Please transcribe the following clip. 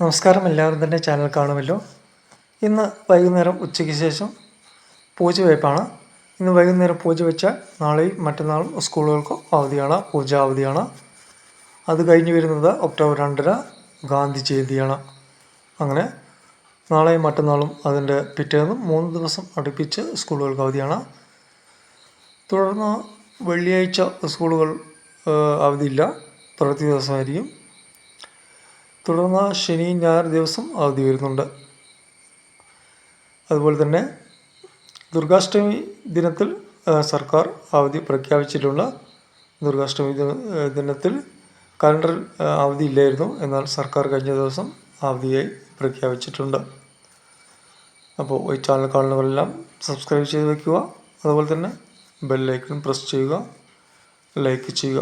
നമസ്കാരം. എല്ലാവരും തന്നെ ചാനൽ കാണുമല്ലോ. ഇന്ന് വൈകുന്നേരം ഉച്ചയ്ക്ക് ശേഷം പൂജ വയ്പ്പാണ് ഇന്ന് വൈകുന്നേരം പൂജ വെച്ചാൽ നാളെയും മറ്റന്നാളും സ്കൂളുകൾക്ക് അവധിയാണ് പൂജ അവധിയാണ്. അത് കഴിഞ്ഞ് വരുന്നത് ഒക്ടോബർ രണ്ടിന് ഗാന്ധി ജയന്തിയാണ്. അങ്ങനെ നാളെയും മറ്റന്നാളും അതിന്റെ പിറ്റേന്നും മൂന്ന് ദിവസം അടുപ്പിച്ച് സ്കൂളുകൾക്ക് അവധിയാണ്. തുടർന്ന് വെള്ളിയാഴ്ച സ്കൂളുകൾ അവധിയില്ല. പ്രവൃത്തി ദിവസമായിരിക്കും. തുടർന്ന് ശനി ഞായർ ദിവസം അവധി വരുന്നുണ്ട്. അതുപോലെ തന്നെ ദുർഗാഷ്ടമി ദിനത്തിൽ സർക്കാർ അവധി പ്രഖ്യാപിച്ചിട്ടുള്ള ദുർഗാഷ്ടമി ദിനത്തിൽ കലണ്ടറിൽ അവധി ഇല്ലായിരുന്നു. എന്നാൽ സർക്കാർ കഴിഞ്ഞ ദിവസം അവധിയായി പ്രഖ്യാപിച്ചിട്ടുണ്ട്. അപ്പോൾ ഈ ചാനൽ കാണുന്നവരെല്ലാം സബ്സ്ക്രൈബ് ചെയ്ത് വയ്ക്കുക അതുപോലെ തന്നെ ബെല്ലൈക്കൺ പ്രസ് ചെയ്യുക. ലൈക്ക് ചെയ്യുക.